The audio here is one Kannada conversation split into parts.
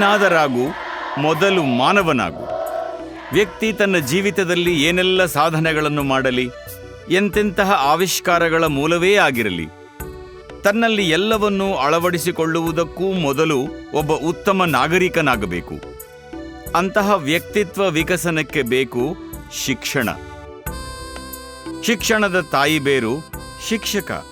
ಏನಾದರಾಗು ಮೊದಲು ಮಾನವನಾಗು. ವ್ಯಕ್ತಿ ತನ್ನ ಜೀವಿತದಲ್ಲಿ ಏನೆಲ್ಲ ಸಾಧನೆಗಳನ್ನು ಮಾಡಲಿ, ಎಂತೆಂತಹ ಆವಿಷ್ಕಾರಗಳ ಮೂಲವೇ ಆಗಿರಲಿ, ತನ್ನಲ್ಲಿ ಎಲ್ಲವನ್ನೂ ಅಳವಡಿಸಿಕೊಳ್ಳುವುದಕ್ಕೂ ಮೊದಲು ಒಬ್ಬ ಉತ್ತಮ ನಾಗರಿಕನಾಗಬೇಕು. ಅಂತಹ ವ್ಯಕ್ತಿತ್ವ ವಿಕಸನಕ್ಕೆ ಬೇಕು ಶಿಕ್ಷಣ. ಶಿಕ್ಷಣದ ತಾಯಿ ಬೇರು ಶಿಕ್ಷಕ.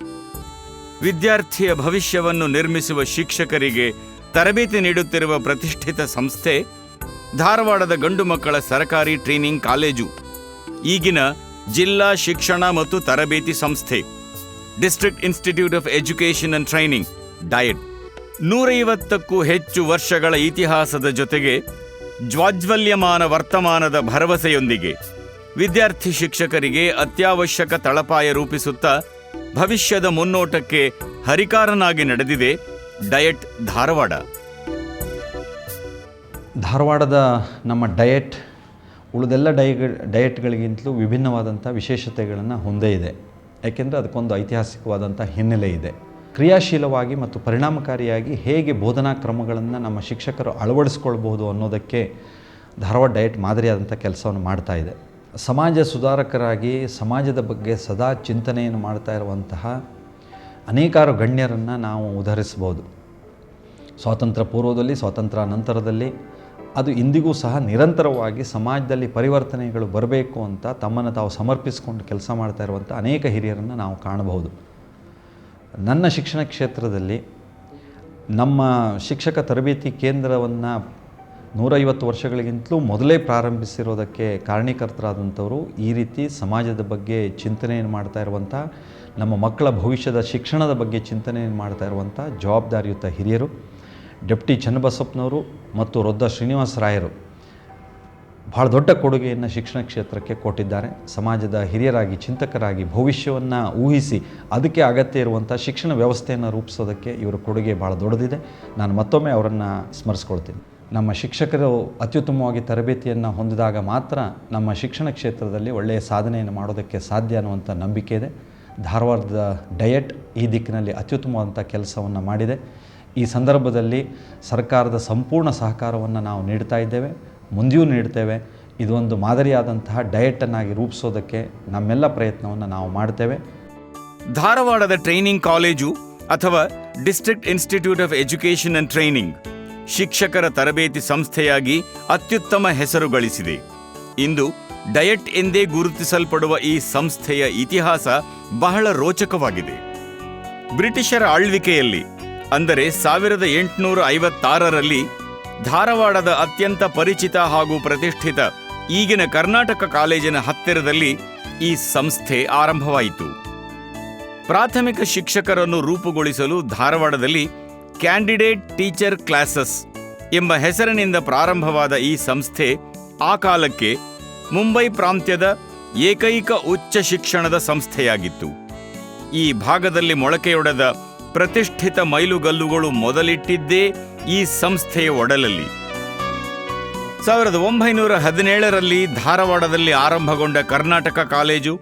ವಿದ್ಯಾರ್ಥಿಯ ಭವಿಷ್ಯವನ್ನು ನಿರ್ಮಿಸುವ ಶಿಕ್ಷಕರಿಗೆ ತರಬೇತಿ ನೀಡುತ್ತಿರುವ ಪ್ರತಿಷ್ಠಿತ ಸಂಸ್ಥೆ ಧಾರವಾಡದ ಗಂಡು ಮಕ್ಕಳ ಸರಕಾರಿ ಟ್ರೈನಿಂಗ್ ಕಾಲೇಜು, ಈಗಿನ ಜಿಲ್ಲಾ ಶಿಕ್ಷಣ ಮತ್ತು ತರಬೇತಿ ಸಂಸ್ಥೆ, district institute of education and training DIET ನೂರೈವತ್ತಕ್ಕೂ ಹೆಚ್ಚು ವರ್ಷಗಳ ಇತಿಹಾಸದ ಜೊತೆಗೆ ಜ್ವಾಜ್ವಲ್ಯಮಾನ ವರ್ತಮಾನದ ಭರವಸೆಯೊಂದಿಗೆ ವಿದ್ಯಾರ್ಥಿ ಶಿಕ್ಷಕರಿಗೆ ಅತ್ಯವಶ್ಯಕ ತಳಪಾಯ ರೂಪಿಸುತ್ತಾ ಭವಿಷ್ಯದ ಮುನ್ನೋಟಕ್ಕೆ ಹರಿಕಾರನಾಗಿ ನಡೆದಿದೆ ಡಯಟ್ ಧಾರವಾಡ. ಧಾರವಾಡದ ನಮ್ಮ ಡಯಟ್, ಉಳಿದೆಲ್ಲ ಡಯ ಡಯಟ್ಗಳಿಗಿಂತಲೂ ವಿಭಿನ್ನವಾದಂಥ ವಿಶೇಷತೆಗಳನ್ನು ಹೊಂದೇ ಇದೆ. ಯಾಕೆಂದರೆ ಅದಕ್ಕೊಂದು ಐತಿಹಾಸಿಕವಾದಂಥ ಹಿನ್ನೆಲೆ ಇದೆ. ಕ್ರಿಯಾಶೀಲವಾಗಿ ಮತ್ತು ಪರಿಣಾಮಕಾರಿಯಾಗಿ ಹೇಗೆ ಬೋಧನಾ ಕ್ರಮಗಳನ್ನು ನಮ್ಮ ಶಿಕ್ಷಕರು ಅಳವಡಿಸ್ಕೊಳ್ಬೋದು ಅನ್ನೋದಕ್ಕೆ ಧಾರವಾಡ ಡಯಟ್ ಮಾದರಿಯಾದಂಥ ಕೆಲಸವನ್ನು ಮಾಡ್ತಾ ಇದೆ. ಸಮಾಜ ಸುಧಾರಕರಾಗಿ ಸಮಾಜದ ಬಗ್ಗೆ ಸದಾ ಚಿಂತನೆಯನ್ನು ಮಾಡ್ತಾ ಇರುವಂತಹ ಅನೇಕಾರು ಗಣ್ಯರನ್ನು ನಾವು ಉದಾಹರಿಸ್ಬೋದು ಸ್ವಾತಂತ್ರ್ಯ ಪೂರ್ವದಲ್ಲಿ, ಸ್ವಾತಂತ್ರ್ಯ ನಂತರದಲ್ಲಿ, ಅದು ಇಂದಿಗೂ ಸಹ ನಿರಂತರವಾಗಿ ಸಮಾಜದಲ್ಲಿ ಪರಿವರ್ತನೆಗಳು ಬರಬೇಕು ಅಂತ ತಮ್ಮನ್ನು ತಾವು ಸಮರ್ಪಿಸಿಕೊಂಡು ಕೆಲಸ ಮಾಡ್ತಾ ಇರುವಂಥ ಅನೇಕ ಹಿರಿಯರನ್ನು ನಾವು ಕಾಣಬಹುದು. ನನ್ನ ಶಿಕ್ಷಣ ಕ್ಷೇತ್ರದಲ್ಲಿ ನಮ್ಮ ಶಿಕ್ಷಕ ತರಬೇತಿ ಕೇಂದ್ರವನ್ನು ನೂರೈವತ್ತು ವರ್ಷಗಳಿಗಿಂತಲೂ ಮೊದಲೇ ಪ್ರಾರಂಭಿಸಿರೋದಕ್ಕೆ ಕಾರಣೀಕರ್ತರಾದಂಥವರು ಈ ರೀತಿ ಸಮಾಜದ ಬಗ್ಗೆ ಚಿಂತನೆಯನ್ನು ಮಾಡ್ತಾ ಇರುವಂಥ ನಮ್ಮ ಮಕ್ಕಳ ಭವಿಷ್ಯದ ಶಿಕ್ಷಣದ ಬಗ್ಗೆ ಚಿಂತನೆ ಮಾಡ್ತಾ ಇರುವಂಥ ಜವಾಬ್ದಾರಿಯುತ ಹಿರಿಯರು, ಡೆಪ್ಟಿ ಚನ್ನಬಸಪ್ಪನವರು ಮತ್ತು ರೊದ್ದ ಶ್ರೀನಿವಾಸ ರಾಯರು ಭಾಳ ದೊಡ್ಡ ಕೊಡುಗೆಯನ್ನು ಶಿಕ್ಷಣ ಕ್ಷೇತ್ರಕ್ಕೆ ಕೊಟ್ಟಿದ್ದಾರೆ. ಸಮಾಜದ ಹಿರಿಯರಾಗಿ, ಚಿಂತಕರಾಗಿ ಭವಿಷ್ಯವನ್ನು ಊಹಿಸಿ ಅದಕ್ಕೆ ಅಗತ್ಯ ಇರುವಂಥ ಶಿಕ್ಷಣ ವ್ಯವಸ್ಥೆಯನ್ನು ರೂಪಿಸೋದಕ್ಕೆ ಇವರ ಕೊಡುಗೆ ಭಾಳ ದೊಡ್ಡದಿದೆ. ನಾನು ಮತ್ತೊಮ್ಮೆ ಅವರನ್ನು ಸ್ಮರಿಸ್ಕೊಳ್ತೀನಿ. ನಮ್ಮ ಶಿಕ್ಷಕರು ಅತ್ಯುತ್ತಮವಾಗಿ ತರಬೇತಿಯನ್ನು ಹೊಂದಿದಾಗ ಮಾತ್ರ ನಮ್ಮ ಶಿಕ್ಷಣ ಕ್ಷೇತ್ರದಲ್ಲಿ ಒಳ್ಳೆಯ ಸಾಧನೆಯನ್ನು ಮಾಡೋದಕ್ಕೆ ಸಾಧ್ಯ ಅನ್ನುವಂಥ ನಂಬಿಕೆ ಇದೆ. ಧಾರವಾಡದ ಡಯಟ್ ಈ ದಿಕ್ಕಿನಲ್ಲಿ ಅತ್ಯುತ್ತಮವಾದಂಥ ಕೆಲಸವನ್ನು ಮಾಡಿದೆ. ಈ ಸಂದರ್ಭದಲ್ಲಿ ಸರ್ಕಾರದ ಸಂಪೂರ್ಣ ಸಹಕಾರವನ್ನು ನಾವು ನೀಡ್ತಾ ಇದ್ದೇವೆ. ಮುಂದೆಯೂ ನೀಡ್ತೇವೆ. ಇದೊಂದು ಮಾದರಿಯಾದಂತಹ ಡಯಟನ್ನಾಗಿ ರೂಪಿಸೋದಕ್ಕೆ ನಮ್ಮೆಲ್ಲ ಪ್ರಯತ್ನವನ್ನು ನಾವು ಮಾಡ್ತೇವೆ. ಧಾರವಾಡದ ಟ್ರೈನಿಂಗ್ ಕಾಲೇಜು ಅಥವಾ district institute of education and training ಶಿಕ್ಷಕರ ತರಬೇತಿ ಸಂಸ್ಥೆಯಾಗಿ ಅತ್ಯುತ್ತಮ ಹೆಸರು ಗಳಿಸಿದೆ. ಇಂದು ಡಯಟ್ ಎಂದೇ ಗುರುತಿಸಲ್ಪಡುವ ಈ ಸಂಸ್ಥೆಯ ಇತಿಹಾಸ ಬಹಳ ರೋಚಕವಾಗಿದೆ. ಬ್ರಿಟಿಷರ ಆಳ್ವಿಕೆಯಲ್ಲಿ, ಅಂದರೆ ಸಾವಿರದ ಎಂಟುನೂರ ಐವತ್ತಾರರಲ್ಲಿ, ಧಾರವಾಡದ ಅತ್ಯಂತ ಪರಿಚಿತ ಹಾಗೂ ಪ್ರತಿಷ್ಠಿತ ಈಗಿನ ಕರ್ನಾಟಕ ಕಾಲೇಜಿನ ಹತ್ತಿರದಲ್ಲಿ ಈ ಸಂಸ್ಥೆ ಆರಂಭವಾಯಿತು. ಪ್ರಾಥಮಿಕ ಶಿಕ್ಷಕರನ್ನು ರೂಪುಗೊಳಿಸಲು ಧಾರವಾಡದಲ್ಲಿ ಕ್ಯಾಂಡಿಡೇಟ್ ಟೀಚರ್ ಕ್ಲಾಸಸ್ ಎಂಬ ಹೆಸರಿನಿಂದ ಪ್ರಾರಂಭವಾದ ಈ ಸಂಸ್ಥೆ ಆ ಕಾಲಕ್ಕೆ ಮುಂಬೈ ಪ್ರಾಂತ್ಯದ ಏಕೈಕ ಉಚ್ಚ ಶಿಕ್ಷಣದ ಸಂಸ್ಥೆಯಾಗಿತ್ತು. ಈ ಭಾಗದಲ್ಲಿ ಮೊಳಕೆಯೊಡೆದ ಪ್ರತಿಷ್ಠಿತ ಮೈಲುಗಲ್ಲುಗಳು ಮೊದಲಿಟ್ಟಿದ್ದೇ ಈ ಸಂಸ್ಥೆಯ ಒಡಲಲ್ಲಿ. ಸಾವಿರದ ಒಂಬೈನೂರ ಹದಿನೇಳರಲ್ಲಿ ಧಾರವಾಡದಲ್ಲಿ ಆರಂಭಗೊಂಡ ಕರ್ನಾಟಕ ಕಾಲೇಜು,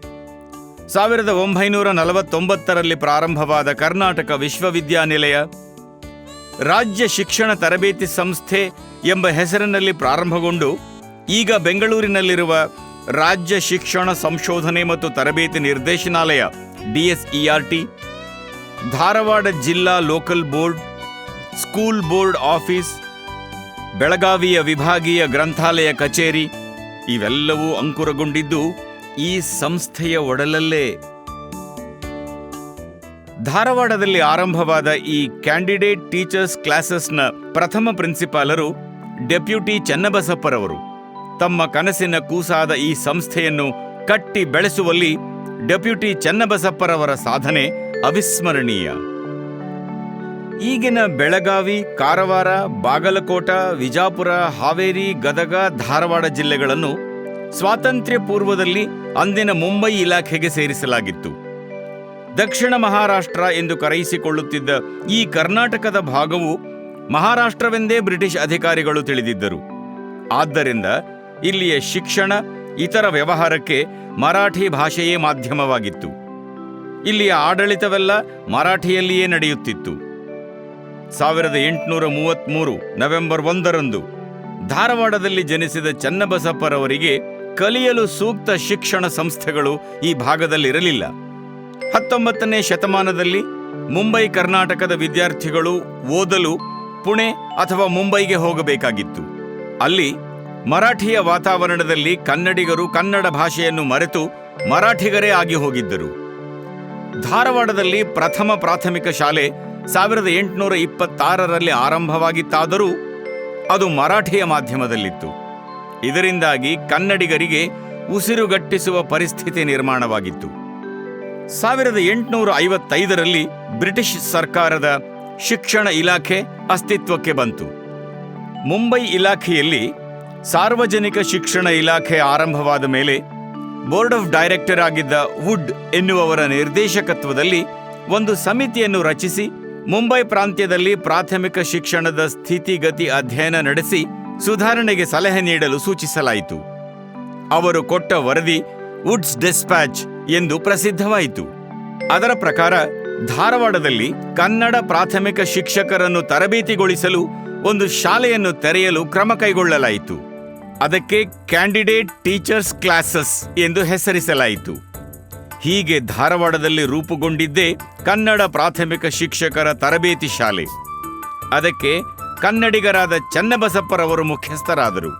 ಸಾವಿರದ ಒಂಬೈನೂರ ನಲವತ್ತೊಂಬತ್ತರಲ್ಲಿ ಪ್ರಾರಂಭವಾದ ಕರ್ನಾಟಕ ವಿಶ್ವವಿದ್ಯಾನಿಲಯ, ರಾಜ್ಯ ಶಿಕ್ಷಣ ತರಬೇತಿ ಸಂಸ್ಥೆ ಎಂಬ ಹೆಸರಿನಲ್ಲಿ ಪ್ರಾರಂಭಗೊಂಡು ಈಗ ಬೆಂಗಳೂರಿನಲ್ಲಿರುವ ರಾಜ್ಯ ಶಿಕ್ಷಣ ಸಂಶೋಧನೆ ಮತ್ತು ತರಬೇತಿ ನಿರ್ದೇಶನಾಲಯ, ಡಿಎಸ್ಇಆರ್ಟಿ, ಧಾರವಾಡ ಜಿಲ್ಲಾ local board, school board office, ಬೆಳಗಾವಿಯ ವಿಭಾಗೀಯ ಗ್ರಂಥಾಲಯ ಕಚೇರಿ ಇವೆಲ್ಲವೂ ಅಂಕುರಗೊಂಡಿದ್ದು ಈ ಸಂಸ್ಥೆಯ ಒಡಲಲ್ಲೇ. ಧಾರವಾಡದಲ್ಲಿ ಆರಂಭವಾದ ಈ ಕ್ಯಾಂಡಿಡೇಟ್ ಟೀಚರ್ಸ್ ಕ್ಲಾಸಸ್ನ ಪ್ರಥಮ ಪ್ರಿನ್ಸಿಪಾಲರು ಡೆಪ್ಯೂಟಿ ಚನ್ನಬಸಪ್ಪರವರು. ತಮ್ಮ ಕನಸಿನ ಕೂಸಾದ ಈ ಸಂಸ್ಥೆಯನ್ನು ಕಟ್ಟಿ ಬೆಳೆಸುವಲ್ಲಿ ಡೆಪ್ಯೂಟಿ ಚನ್ನಬಸಪ್ಪರವರ ಸಾಧನೆ ಅವಿಸ್ಮರಣೀಯ. ಈಗಿನ ಬೆಳಗಾವಿ, ಕಾರವಾರ, ಬಾಗಲಕೋಟ, ವಿಜಾಪುರ, ಹಾವೇರಿ, ಗದಗ, ಧಾರವಾಡ ಜಿಲ್ಲೆಗಳನ್ನು ಸ್ವಾತಂತ್ರ್ಯ ಪೂರ್ವದಲ್ಲಿ ಅಂದಿನ ಮುಂಬೈ ಇಲಾಖೆಗೆ ಸೇರಿಸಲಾಗಿತ್ತು. ದಕ್ಷಿಣ ಮಹಾರಾಷ್ಟ್ರ ಎಂದು ಕರೆಯಿಸಿಕೊಳ್ಳುತ್ತಿದ್ದ ಈ ಕರ್ನಾಟಕದ ಭಾಗವು ಮಹಾರಾಷ್ಟ್ರವೆಂದೇ ಬ್ರಿಟಿಷ್ ಅಧಿಕಾರಿಗಳು ತಿಳಿದಿದ್ದರು. ಆದ್ದರಿಂದ ಇಲ್ಲಿಯ ಶಿಕ್ಷಣ ಇತರ ವ್ಯವಹಾರಕ್ಕೆ ಮರಾಠಿ ಭಾಷೆಯೇ ಮಾಧ್ಯಮವಾಗಿತ್ತು. ಇಲ್ಲಿಯ ಆಡಳಿತವೆಲ್ಲ ಮರಾಠಿಯಲ್ಲಿಯೇ ನಡೆಯುತ್ತಿತ್ತು. ಸಾವಿರದ ಎಂಟುನೂರ ಮೂವತ್ತ್ಮೂರು ನವೆಂಬರ್ ಒಂದರಂದು ಧಾರವಾಡದಲ್ಲಿ ಜನಿಸಿದ ಚನ್ನಬಸಪ್ಪರವರಿಗೆ ಕಲಿಯಲು ಸೂಕ್ತ ಶಿಕ್ಷಣ ಸಂಸ್ಥೆಗಳು ಈ ಭಾಗದಲ್ಲಿರಲಿಲ್ಲ. ಹತ್ತೊಂಬತ್ತನೇ ಶತಮಾನದಲ್ಲಿ ಮುಂಬೈ ಕರ್ನಾಟಕದ ವಿದ್ಯಾರ್ಥಿಗಳು ಓದಲು ಪುಣೆ ಅಥವಾ ಮುಂಬೈಗೆ ಹೋಗಬೇಕಾಗಿತ್ತು. ಅಲ್ಲಿ ಮರಾಠಿಯ ವಾತಾವರಣದಲ್ಲಿ ಕನ್ನಡಿಗರು ಕನ್ನಡ ಭಾಷೆಯನ್ನು ಮರೆತು ಮರಾಠಿಗರೇ ಆಗಿ ಹೋಗಿದ್ದರು. ಧಾರವಾಡದಲ್ಲಿ ಪ್ರಥಮ ಪ್ರಾಥಮಿಕ ಶಾಲೆ ಸಾವಿರದ ಎಂಟುನೂರ ಇಪ್ಪತ್ತಾರರಲ್ಲಿ ಆರಂಭವಾಗಿತ್ತಾದರೂ ಅದು ಮರಾಠಿಯ ಮಾಧ್ಯಮದಲ್ಲಿತ್ತು. ಇದರಿಂದಾಗಿ ಕನ್ನಡಿಗರಿಗೆ ಉಸಿರುಗಟ್ಟಿಸುವ ಪರಿಸ್ಥಿತಿ ನಿರ್ಮಾಣವಾಗಿತ್ತು. ಸಾವಿರದ ಎಂಟುನೂರ ಐವತ್ತೈದರಲ್ಲಿ ಬ್ರಿಟಿಷ್ ಸರ್ಕಾರದ ಶಿಕ್ಷಣ ಇಲಾಖೆ ಅಸ್ತಿತ್ವಕ್ಕೆ ಬಂತು. ಮುಂಬೈ ಇಲಾಖೆಯಲ್ಲಿ ಸಾರ್ವಜನಿಕ ಶಿಕ್ಷಣ ಇಲಾಖೆ ಆರಂಭವಾದ ಮೇಲೆ ಬೋರ್ಡ್ ಆಫ್ ಡೈರೆಕ್ಟರ್ ಆಗಿದ್ದ ವುಡ್ ಎನ್ನುವವರ ನಿರ್ದೇಶಕತ್ವದಲ್ಲಿ ಒಂದು ಸಮಿತಿಯನ್ನು ರಚಿಸಿ, ಮುಂಬೈ ಪ್ರಾಂತ್ಯದಲ್ಲಿ ಪ್ರಾಥಮಿಕ ಶಿಕ್ಷಣದ ಸ್ಥಿತಿಗತಿ ಅಧ್ಯಯನ ನಡೆಸಿ ಸುಧಾರಣೆಗೆ ಸಲಹೆ ನೀಡಲು ಸೂಚಿಸಲಾಯಿತು. ಅವರು ಕೊಟ್ಟ ವರದಿ ವುಡ್ಸ್ ಡಿಸ್ಪ್ಯಾಚ್ ಎಂದು ಪ್ರಸಿದ್ಧವಾಯಿತು. ಅದರ ಪ್ರಕಾರ, ಧಾರವಾಡದಲ್ಲಿ ಕನ್ನಡ ಪ್ರಾಥಮಿಕ ಶಿಕ್ಷಕರನ್ನು ತರಬೇತಿಗೊಳಿಸಲು ಒಂದು ಶಾಲೆಯನ್ನು ತೆರೆಯಲು ಕ್ರಮ ಕೈಗೊಳ್ಳಲಾಯಿತು. ಅದಕ್ಕೆ ಕ್ಯಾಂಡಿಡೇಟ್ ಟೀಚರ್ಸ್ ಕ್ಲಾಸಸ್ ಎಂದು ಹೆಸರಿಸಲಾಯಿತು. ಹೀಗೆ ಧಾರವಾಡದಲ್ಲಿ ರೂಪುಗೊಂಡಿದ್ದೇ ಕನ್ನಡ ಪ್ರಾಥಮಿಕ ಶಿಕ್ಷಕರ ತರಬೇತಿ ಶಾಲೆ. ಅದಕ್ಕೆ ಕನ್ನಡಿಗರಾದ ಚನ್ನಬಸಪ್ಪರವರು ಮುಖ್ಯಸ್ಥರಾದರು.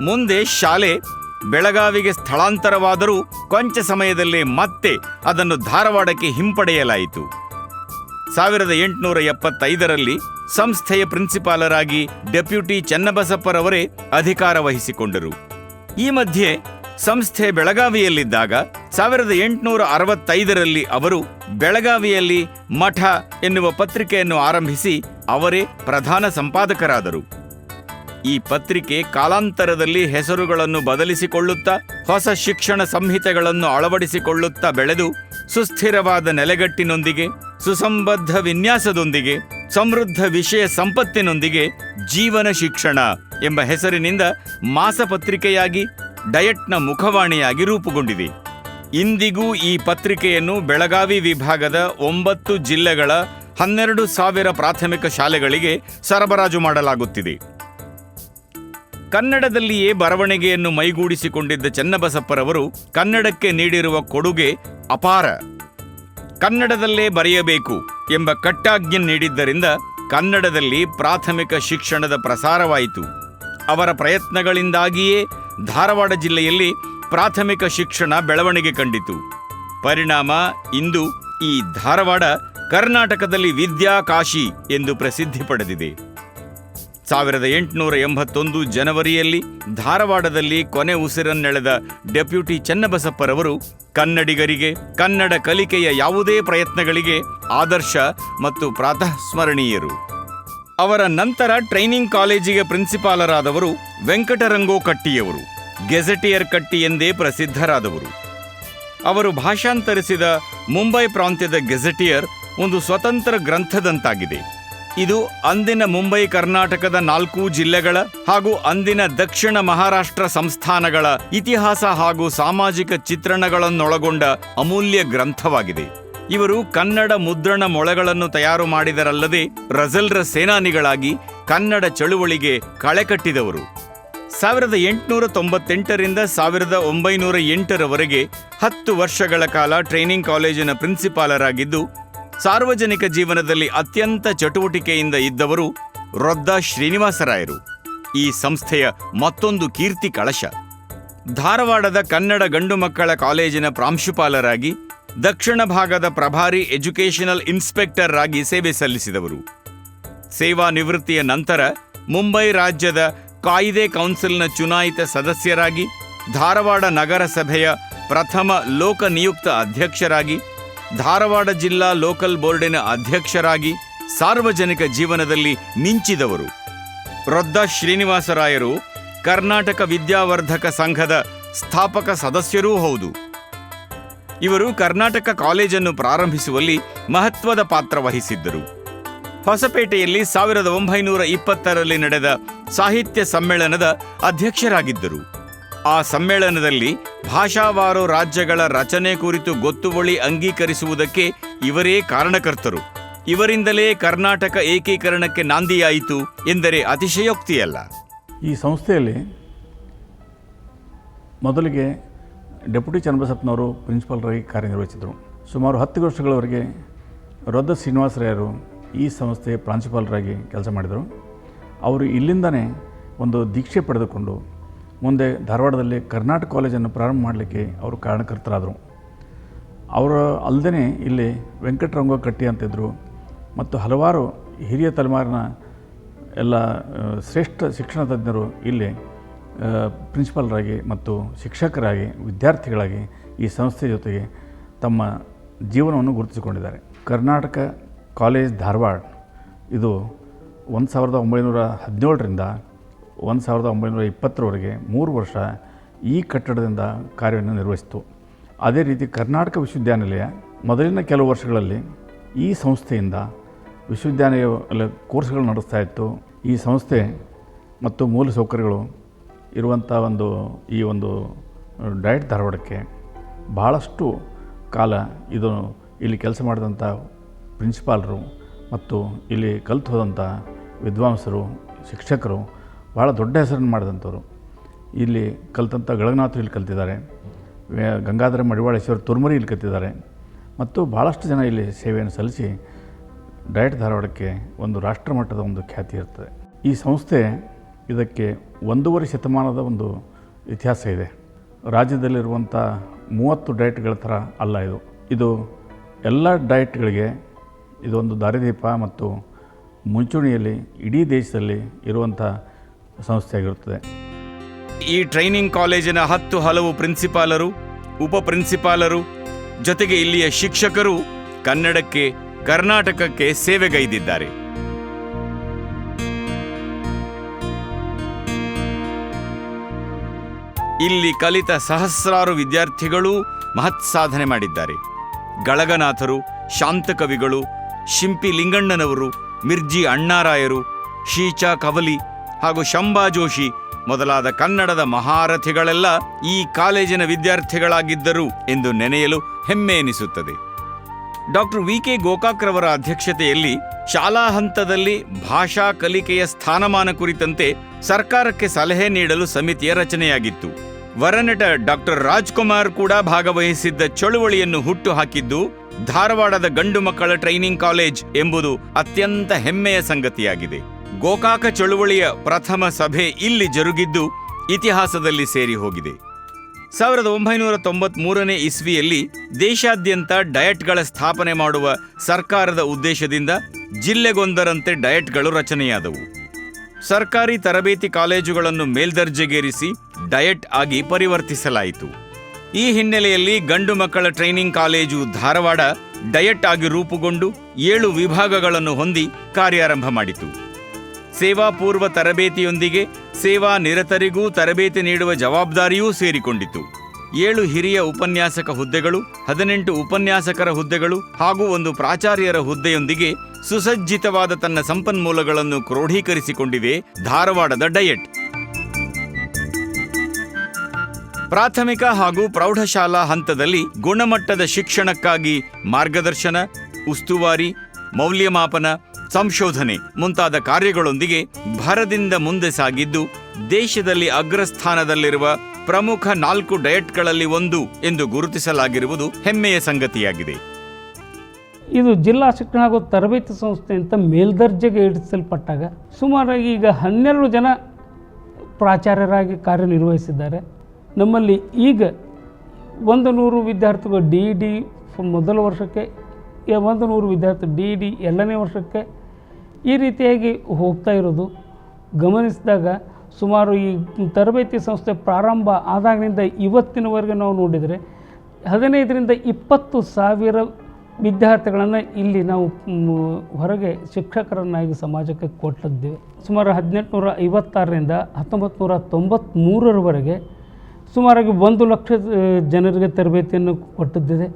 ಮುಂದೆ ಶಾಲೆ ಬೆಳಗಾವಿಗೆ ಸ್ಥಳಾಂತರವಾದರೂ ಕೊಂಚ ಸಮಯದಲ್ಲೇ ಮತ್ತೆ ಅದನ್ನು ಧಾರವಾಡಕ್ಕೆ ಹಿಂಪಡೆಯಲಾಯಿತು. ಸಾವಿರದ ಎಂಟುನೂರ ಎಪ್ಪತ್ತೈದರಲ್ಲಿ ಸಂಸ್ಥೆಯ ಪ್ರಿನ್ಸಿಪಾಲರಾಗಿ ಡೆಪ್ಯೂಟಿ ಚನ್ನಬಸಪ್ಪರವರೇ ಅಧಿಕಾರ ವಹಿಸಿಕೊಂಡರು. ಈ ಮಧ್ಯೆ ಸಂಸ್ಥೆ ಬೆಳಗಾವಿಯಲ್ಲಿದ್ದಾಗ ಸಾವಿರದ ಎಂಟುನೂರ ಅರವತ್ತೈದರಲ್ಲಿ ಅವರು ಬೆಳಗಾವಿಯಲ್ಲಿ ಮಠ ಎನ್ನುವ ಪತ್ರಿಕೆಯನ್ನು ಆರಂಭಿಸಿ ಅವರೇ ಪ್ರಧಾನ ಸಂಪಾದಕರಾದರು. ಈ ಪತ್ರಿಕೆ ಕಾಲಾಂತರದಲ್ಲಿ ಹೆಸರುಗಳನ್ನು ಬದಲಿಸಿಕೊಳ್ಳುತ್ತಾ ಹೊಸ ಶಿಕ್ಷಣ ಸಂಹಿತೆಗಳನ್ನು ಅಳವಡಿಸಿಕೊಳ್ಳುತ್ತಾ ಬೆಳೆದು ಸುಸ್ಥಿರವಾದ ನೆಲೆಗಟ್ಟಿನೊಂದಿಗೆ ಸುಸಂಬದ್ಧ ವಿನ್ಯಾಸದೊಂದಿಗೆ, ಸಮೃದ್ಧ ವಿಷಯ ಸಂಪತ್ತಿನೊಂದಿಗೆ ಜೀವನ ಶಿಕ್ಷಣ ಎಂಬ ಹೆಸರಿನಿಂದ ಮಾಸಪತ್ರಿಕೆಯಾಗಿ, ಡಯಟ್ನ ಮುಖವಾಣಿಯಾಗಿ ರೂಪುಗೊಂಡಿದೆ. ಇಂದಿಗೂ ಈ ಪತ್ರಿಕೆಯನ್ನು ಬೆಳಗಾವಿ ವಿಭಾಗದ ಒಂಬತ್ತು ಜಿಲ್ಲೆಗಳ ಹನ್ನೆರಡು ಸಾವಿರ ಪ್ರಾಥಮಿಕ ಶಾಲೆಗಳಿಗೆ ಸರಬರಾಜು ಮಾಡಲಾಗುತ್ತಿದೆ. ಕನ್ನಡದಲ್ಲಿಯೇ ಬರವಣಿಗೆಯನ್ನು ಮೈಗೂಡಿಸಿಕೊಂಡಿದ್ದ ಚನ್ನಬಸಪ್ಪರವರು ಕನ್ನಡಕ್ಕೆ ನೀಡಿರುವ ಕೊಡುಗೆ ಅಪಾರ. ಕನ್ನಡದಲ್ಲೇ ಬರೆಯಬೇಕು ಎಂಬ ಕಟ್ಟಾಜ್ಞೆ ನೀಡಿದ್ದರಿಂದ ಕನ್ನಡದಲ್ಲಿ ಪ್ರಾಥಮಿಕ ಶಿಕ್ಷಣದ ಪ್ರಸಾರವಾಯಿತು. ಅವರ ಪ್ರಯತ್ನಗಳಿಂದಾಗಿಯೇ ಧಾರವಾಡ ಜಿಲ್ಲೆಯಲ್ಲಿ ಪ್ರಾಥಮಿಕ ಶಿಕ್ಷಣ ಬೆಳವಣಿಗೆ ಕಂಡಿತು. ಪರಿಣಾಮ ಇಂದು ಈ ಧಾರವಾಡ ಕರ್ನಾಟಕದಲ್ಲಿ ವಿದ್ಯಾಕಾಶಿ ಎಂದು ಪ್ರಸಿದ್ಧಿ ಪಡೆದಿದೆ. ಸಾವಿರದ ಎಂಟುನೂರ ಎಂಬತ್ತೊಂದು ಜನವರಿಯಲ್ಲಿ ಧಾರವಾಡದಲ್ಲಿ ಕೊನೆ ಉಸಿರನ್ನೆಳೆದ ಡೆಪ್ಯೂಟಿ ಚನ್ನಬಸಪ್ಪರವರು ಕನ್ನಡಿಗರಿಗೆ, ಕನ್ನಡ ಕಲಿಕೆಯ ಯಾವುದೇ ಪ್ರಯತ್ನಗಳಿಗೆ ಆದರ್ಶ ಮತ್ತು ಪ್ರಾತಃಸ್ಮರಣೀಯರು. ಅವರ ನಂತರ ಟ್ರೈನಿಂಗ್ ಕಾಲೇಜಿಗೆ ಪ್ರಿನ್ಸಿಪಾಲರಾದವರು ವೆಂಕಟರಂಗೋ ಕಟ್ಟಿಯವರು, ಗೆಜೆಟಿಯರ್ ಕಟ್ಟಿ ಎಂದೇ ಪ್ರಸಿದ್ಧರಾದವರು. ಅವರು ಭಾಷಾಂತರಿಸಿದ ಮುಂಬೈ ಪ್ರಾಂತ್ಯದ ಗೆಜೆಟಿಯರ್ ಒಂದು ಸ್ವತಂತ್ರ ಗ್ರಂಥದಂತಾಗಿದೆ. ಇದು ಅಂದಿನ ಮುಂಬೈ ಕರ್ನಾಟಕದ ನಾಲ್ಕು ಜಿಲ್ಲೆಗಳ ಹಾಗೂ ಅಂದಿನ ದಕ್ಷಿಣ ಮಹಾರಾಷ್ಟ್ರ ಸಂಸ್ಥಾನಗಳ ಇತಿಹಾಸ ಹಾಗೂ ಸಾಮಾಜಿಕ ಚಿತ್ರಣಗಳನ್ನೊಳಗೊಂಡ ಅಮೂಲ್ಯ ಗ್ರಂಥವಾಗಿದೆ. ಇವರು ಕನ್ನಡ ಮುದ್ರಣ ಮೊಳೆಗಳನ್ನು ತಯಾರು ಮಾಡಿದರಲ್ಲದೆ ರಜಲ್ರ ಸೇನಾನಿಗಳಾಗಿ ಕನ್ನಡ ಚಳುವಳಿಗೆ ಕಳೆಕಟ್ಟಿದವರು ಸಾವಿರದ ಎಂಟುನೂರ ತೊಂಬತ್ತೆಂಟರಿಂದ ಸಾವಿರದ ಒಂಬೈನೂರ ಎಂಟರವರೆಗೆ ಹತ್ತು ವರ್ಷಗಳ ಕಾಲ ಟ್ರೈನಿಂಗ್ ಕಾಲೇಜಿನ ಪ್ರಿನ್ಸಿಪಾಲರಾಗಿದ್ದು ಸಾರ್ವಜನಿಕ ಜೀವನದಲ್ಲಿ ಅತ್ಯಂತ ಚಟುವಟಿಕೆಯಿಂದ ಇದ್ದವರು ರೊದ್ದ ಶ್ರೀನಿವಾಸರಾಯರು. ಈ ಸಂಸ್ಥೆಯ ಮತ್ತೊಂದು ಕೀರ್ತಿ ಕಳಶ. ಧಾರವಾಡದ ಕನ್ನಡ ಗಂಡು ಮಕ್ಕಳ ಕಾಲೇಜಿನ ಪ್ರಾಂಶುಪಾಲರಾಗಿ, ದಕ್ಷಿಣ ಭಾಗದ ಪ್ರಭಾರಿ ಎಜುಕೇಷನಲ್ ಇನ್ಸ್ಪೆಕ್ಟರ್ ಆಗಿ ಸೇವೆ ಸಲ್ಲಿಸಿದವರು. ಸೇವಾ ನಿವೃತ್ತಿಯ ನಂತರ ಮುಂಬೈ ರಾಜ್ಯದ ಕಾಯಿದೆ ಕೌನ್ಸಿಲ್ನ ಚುನಾಯಿತ ಸದಸ್ಯರಾಗಿ, ಧಾರವಾಡ ನಗರಸಭೆಯ ಪ್ರಥಮ ಲೋಕ ನಿಯುಕ್ತ ಅಧ್ಯಕ್ಷರಾಗಿ ಧಾರವಾಡ ಜಿಲ್ಲಾ ಲೋಕಲ್ ಬೋರ್ಡಿನ ಅಧ್ಯಕ್ಷರಾಗಿ ಸಾರ್ವಜನಿಕ ಜೀವನದಲ್ಲಿ ಮಿಂಚಿದವರು. ರೊದ್ದ ಶ್ರೀನಿವಾಸರಾಯರು ಕರ್ನಾಟಕ ವಿದ್ಯಾವರ್ಧಕ ಸಂಘದ ಸ್ಥಾಪಕ ಸದಸ್ಯರೂ ಹೌದು. ಇವರು ಕರ್ನಾಟಕ ಕಾಲೇಜನ್ನು ಪ್ರಾರಂಭಿಸುವಲ್ಲಿ ಮಹತ್ವದ ಪಾತ್ರ ವಹಿಸಿದ್ದರು. ಹೊಸಪೇಟೆಯಲ್ಲಿ ಸಾವಿರದ ಒಂಬೈನೂರ ಇಪ್ಪತ್ತರಲ್ಲಿ ನಡೆದ ಸಾಹಿತ್ಯ ಸಮ್ಮೇಳನದ ಅಧ್ಯಕ್ಷರಾಗಿದ್ದರು. ಆ ಸಮ್ಮೇಳನದಲ್ಲಿ ಭಾಷಾವಾರು ರಾಜ್ಯಗಳ ರಚನೆ ಕುರಿತು ಗೊತ್ತುವಳಿ ಅಂಗೀಕರಿಸುವುದಕ್ಕೆ ಇವರೇ ಕಾರಣಕರ್ತರು. ಇವರಿಂದಲೇ ಕರ್ನಾಟಕ ಏಕೀಕರಣಕ್ಕೆ ನಾಂದಿಯಾಯಿತು ಎಂದರೆ ಅತಿಶಯೋಕ್ತಿಯಲ್ಲ. ಈ ಸಂಸ್ಥೆಯಲ್ಲಿ ಮೊದಲಿಗೆ ಡೆಪ್ಯೂಟಿ ಚನ್ನಬಸಪ್ಪನವರು ಪ್ರಿನ್ಸಿಪಾಲ್ರಾಗಿ ಕಾರ್ಯನಿರ್ವಹಿಸಿದರು. ಸುಮಾರು ಹತ್ತು ವರ್ಷಗಳವರೆಗೆ ರೊದ್ದ ಶ್ರೀನಿವಾಸರಾಯರು ಈ ಸಂಸ್ಥೆಯ ಪ್ರಾಂಶುಪಾಲರಾಗಿ ಕೆಲಸ ಮಾಡಿದರು. ಅವರು ಇಲ್ಲಿಂದನೇ ಒಂದು ದೀಕ್ಷೆ ಪಡೆದುಕೊಂಡು ಮುಂದೆ ಧಾರವಾಡದಲ್ಲಿ ಕರ್ನಾಟಕ ಕಾಲೇಜನ್ನು ಪ್ರಾರಂಭ ಮಾಡಲಿಕ್ಕೆ ಅವರು ಕಾರಣಕರ್ತರಾದರು. ಅವರ ಅಲ್ಲದೇ ಇಲ್ಲಿ ವೆಂಕಟರಂಗ ಕಟ್ಟಿ ಅಂತಿದ್ದರು ಮತ್ತು ಹಲವಾರು ಹಿರಿಯ ತಲೆಮಾರಿನ ಎಲ್ಲ ಶ್ರೇಷ್ಠ ಶಿಕ್ಷಣ ತಜ್ಞರು ಇಲ್ಲಿ ಪ್ರಿನ್ಸಿಪಾಲರಾಗಿ ಮತ್ತು ಶಿಕ್ಷಕರಾಗಿ, ವಿದ್ಯಾರ್ಥಿಗಳಾಗಿ ಈ ಸಂಸ್ಥೆ ಜೊತೆಗೆ ತಮ್ಮ ಜೀವನವನ್ನು ಗುರುತಿಸಿಕೊಂಡಿದ್ದಾರೆ. ಕರ್ನಾಟಕ ಕಾಲೇಜ್ ಧಾರವಾಡ ಇದು ಒಂದು ಸಾವಿರದ ಒಂಬೈನೂರ ಹದಿನೇಳರಿಂದ ಒಂದು ಸಾವಿರದ ಒಂಬೈನೂರ ಇಪ್ಪತ್ತರವರೆಗೆ ಮೂರು ವರ್ಷ ಈ ಕಟ್ಟಡದಿಂದ ಕಾರ್ಯವನ್ನು ನಿರ್ವಹಿಸಿತು. ಅದೇ ರೀತಿ ಕರ್ನಾಟಕ ವಿಶ್ವವಿದ್ಯಾನಿಲಯ ಮೊದಲಿನ ಕೆಲವು ವರ್ಷಗಳಲ್ಲಿ ಈ ಸಂಸ್ಥೆಯಿಂದ ವಿಶ್ವವಿದ್ಯಾನಿಲಯ ಕೋರ್ಸ್ಗಳು ನಡೆಸ್ತಾ ಇತ್ತು. ಈ ಸಂಸ್ಥೆ ಮತ್ತು ಮೂಲ ಸೌಕರ್ಯಗಳು ಇರುವಂಥ ಒಂದು ಈ ಒಂದು ಡಯಟ್ ಧಾರವಾಡಕ್ಕೆ ಭಾಳಷ್ಟು ಕಾಲ ಇದು ಇಲ್ಲಿ ಕೆಲಸ ಮಾಡಿದಂಥ ಪ್ರಿನ್ಸಿಪಾಲರು ಮತ್ತು ಇಲ್ಲಿ ಕಲಿತು ಹೋದಂಥ ವಿದ್ವಾಂಸರು, ಶಿಕ್ಷಕರು ಭಾಳ ದೊಡ್ಡ ಹೆಸರನ್ನು ಮಾಡಿದಂಥವ್ರು. ಇಲ್ಲಿ ಕಲಿತಂಥ ಗಳಗನಾಥರು ಇಲ್ಲಿ ಕಲ್ತಿದ್ದಾರೆ. ಗಂಗಾಧರ ಮಡಿವಾಳೇಶ್ವರ ತುರ್ಮರಿ ಇಲ್ಲಿ ಕಲ್ತಿದ್ದಾರೆ. ಮತ್ತು ಭಾಳಷ್ಟು ಜನ ಇಲ್ಲಿ ಸೇವೆಯನ್ನು ಸಲ್ಲಿಸಿ ಡಯಟ್ ಧಾರವಾಡಕ್ಕೆ ಒಂದು ರಾಷ್ಟ್ರಮಟ್ಟದ ಒಂದು ಖ್ಯಾತಿ ಇರ್ತದೆ. ಈ ಸಂಸ್ಥೆ ಇದಕ್ಕೆ ಒಂದೂವರೆ ಶತಮಾನದ ಒಂದು ಇತಿಹಾಸ ಇದೆ. ರಾಜ್ಯದಲ್ಲಿರುವಂಥ ಮೂವತ್ತು ಡಯಟ್ಗಳ ಥರ ಅಲ್ಲ ಇದು. ಇದು ಎಲ್ಲ ಡಯಟ್ಗಳಿಗೆ ಇದೊಂದು ದಾರಿದೀಪ ಮತ್ತು ಮುಂಚೂಣಿಯಲ್ಲಿ ಇಡೀ ದೇಶದಲ್ಲಿ ಇರುವಂಥ ಸಂಸ್ಥೆಯಾಗಿರುತ್ತದೆ. ಈ ಟ್ರೈನಿಂಗ್ ಕಾಲೇಜಿನ ಹತ್ತು ಹಲವು ಪ್ರಿನ್ಸಿಪಾಲರು, ಉಪ ಪ್ರಿನ್ಸಿಪಾಲರು, ಜೊತೆಗೆ ಇಲ್ಲಿಯ ಶಿಕ್ಷಕರು ಕನ್ನಡಕ್ಕೆ, ಕರ್ನಾಟಕಕ್ಕೆ ಸೇವೆಗೈದಿದ್ದಾರೆ. ಇಲ್ಲಿ ಕಲಿತ ಸಹಸ್ರಾರು ವಿದ್ಯಾರ್ಥಿಗಳು ಮಹತ್ ಸಾಧನೆ ಮಾಡಿದ್ದಾರೆ. ಗಳಗನಾಥರು ಶಾಂತಕವಿಗಳು ಶಿಂಪಿ ಲಿಂಗಣ್ಣನವರು, ಮಿರ್ಜಿ ಅಣ್ಣಾರಾಯರು, ಶೀಚಾ ಕವಲಿ ಹಾಗೂ ಶಂಭಾ ಜೋಶಿ ಮೊದಲಾದ ಕನ್ನಡದ ಮಹಾರಥಿಗಳೆಲ್ಲ ಈ ಕಾಲೇಜಿನ ವಿದ್ಯಾರ್ಥಿಗಳಾಗಿದ್ದರು ಎಂದು ನೆನೆಯಲು ಹೆಮ್ಮೆ ಎನಿಸುತ್ತದೆ. ಡಾಕ್ಟರ್ ವಿ ಕೆ ಗೋಕಾಕ್ರವರ ಅಧ್ಯಕ್ಷತೆಯಲ್ಲಿ ಶಾಲಾ ಹಂತದಲ್ಲಿ ಭಾಷಾ ಕಲಿಕೆಯ ಸ್ಥಾನಮಾನ ಕುರಿತಂತೆ ಸರ್ಕಾರಕ್ಕೆ ಸಲಹೆ ನೀಡಲು ಸಮಿತಿಯ ರಚನೆಯಾಗಿತ್ತು. ವರನಟ ಡಾಕ್ಟರ್ ರಾಜ್ಕುಮಾರ್ ಕೂಡ ಭಾಗವಹಿಸಿದ್ದ ಚಳುವಳಿಯನ್ನು ಹುಟ್ಟು ಹಾಕಿದ್ದು ಧಾರವಾಡದ ಗಂಡು ಮಕ್ಕಳ ಟ್ರೈನಿಂಗ್ ಕಾಲೇಜ್ ಎಂಬುದು ಅತ್ಯಂತ ಹೆಮ್ಮೆಯ ಸಂಗತಿಯಾಗಿದೆ. ಗೋಕಾಕ ಚಳುವಳಿಯ ಪ್ರಥಮ ಸಭೆ ಇಲ್ಲಿ ಜರುಗಿದ್ದು ಇತಿಹಾಸದಲ್ಲಿ ಸೇರಿ ಹೋಗಿದೆ. ಸಾವಿರದ ಒಂಬೈನೂರ ತೊಂಬತ್ಮೂರನೇ ಇಸ್ವಿಯಲ್ಲಿ ದೇಶಾದ್ಯಂತ ಡಯಟ್ಗಳ ಸ್ಥಾಪನೆ ಮಾಡುವ ಸರ್ಕಾರದ ಉದ್ದೇಶದಿಂದ ಜಿಲ್ಲೆಗೊಂದರಂತೆ ಡಯಟ್ಗಳು ರಚನೆಯಾದವು. ಸರ್ಕಾರಿ ತರಬೇತಿ ಕಾಲೇಜುಗಳನ್ನು ಮೇಲ್ದರ್ಜೆಗೇರಿಸಿ ಡಯಟ್ ಆಗಿ ಪರಿವರ್ತಿಸಲಾಯಿತು. ಈ ಹಿನ್ನೆಲೆಯಲ್ಲಿ ಗಂಡು ಮಕ್ಕಳ ಟ್ರೈನಿಂಗ್ ಕಾಲೇಜು ಧಾರವಾಡ ಡಯಟ್ ಆಗಿ ರೂಪುಗೊಂಡು ಏಳು ವಿಭಾಗಗಳನ್ನು ಹೊಂದಿ ಕಾರ್ಯಾರಂಭ ಮಾಡಿತು. ಸೇವಾ ಪೂರ್ವ ತರಬೇತಿಯೊಂದಿಗೆ ಸೇವಾ ನಿರತರಿಗೂ ತರಬೇತಿ ನೀಡುವ ಜವಾಬ್ದಾರಿಯೂ ಸೇರಿಕೊಂಡಿತು. ಏಳು ಹಿರಿಯ ಉಪನ್ಯಾಸಕ ಹುದ್ದೆಗಳು, ಹದಿನೆಂಟು ಉಪನ್ಯಾಸಕರ ಹುದ್ದೆಗಳು ಹಾಗೂ ಒಂದು ಪ್ರಾಚಾರ್ಯರ ಹುದ್ದೆಯೊಂದಿಗೆ ಸುಸಜ್ಜಿತವಾದ ತನ್ನ ಸಂಪನ್ಮೂಲಗಳನ್ನು ಕ್ರೋಢೀಕರಿಸಿಕೊಂಡಿದೆ ಧಾರವಾಡದ ಡಯಟ್. ಪ್ರಾಥಮಿಕ ಹಾಗೂ ಪ್ರೌಢಶಾಲಾ ಹಂತದಲ್ಲಿ ಗುಣಮಟ್ಟದ ಶಿಕ್ಷಣಕ್ಕಾಗಿ ಮಾರ್ಗದರ್ಶನ, ಉಸ್ತುವಾರಿ, ಮೌಲ್ಯಮಾಪನ ಸಂಶೋಧನೆ ಮುಂತಾದ ಕಾರ್ಯಗಳೊಂದಿಗೆ ಭರದಿಂದ ಮುಂದೆ ಸಾಗಿದ್ದು ದೇಶದಲ್ಲಿ ಅಗ್ರಸ್ಥಾನದಲ್ಲಿರುವ ಪ್ರಮುಖ ನಾಲ್ಕು ಡಯಟ್ಗಳಲ್ಲಿ ಒಂದು ಎಂದು ಗುರುತಿಸಲಾಗಿರುವುದು ಹೆಮ್ಮೆಯ ಸಂಗತಿಯಾಗಿದೆ. ಇದು ಜಿಲ್ಲಾ ಶಿಕ್ಷಣ ಹಾಗೂ ತರಬೇತಿ ಸಂಸ್ಥೆ ಅಂತ ಮೇಲ್ದರ್ಜೆಗೆ ಇಡಿಸಲ್ಪಟ್ಟಾಗ ಸುಮಾರಾಗಿ ಈಗ ಹನ್ನೆರಡು ಜನ ಪ್ರಾಚಾರ್ಯರಾಗಿ ಕಾರ್ಯನಿರ್ವಹಿಸಿದ್ದಾರೆ. ನಮ್ಮಲ್ಲಿ ಈಗ ಒಂದು ನೂರು ವಿದ್ಯಾರ್ಥಿಗಳು ಡಿ ಡಿ ಮೊದಲ ವರ್ಷಕ್ಕೆ ಒಂದು ನೂರು ವಿದ್ಯಾರ್ಥಿ ಡಿ ಡಿ ಎರಡನೇ ವರ್ಷಕ್ಕೆ ಈ ರೀತಿಯಾಗಿ ಹೋಗ್ತಾ ಇರೋದು. ಗಮನಿಸಿದಾಗ ಸುಮಾರು ಈ ತರಬೇತಿ ಸಂಸ್ಥೆ ಪ್ರಾರಂಭ ಆದಾಗಿನಿಂದ ಇವತ್ತಿನವರೆಗೆ ನಾವು ನೋಡಿದರೆ ಹದಿನೈದರಿಂದ ಇಪ್ಪತ್ತು ಸಾವಿರ ವಿದ್ಯಾರ್ಥಿಗಳನ್ನು ಇಲ್ಲಿ ನಾವು ಹೊರಗೆ ಶಿಕ್ಷಕರನ್ನಾಗಿ ಸಮಾಜಕ್ಕೆ ಕೊಟ್ಟಿದ್ದೇವೆ. ಸುಮಾರು ಹದಿನೆಂಟುನೂರ ಐವತ್ತಾರರಿಂದ ಹತ್ತೊಂಬತ್ತು ನೂರ ತೊಂಬತ್ತ್ಮೂರರವರೆಗೆ ಸುಮಾರಾಗಿ ಒಂದು ಲಕ್ಷ ಜನರಿಗೆ ತರಬೇತಿಯನ್ನು ಕೊಟ್ಟಿದ್ದಿದೆ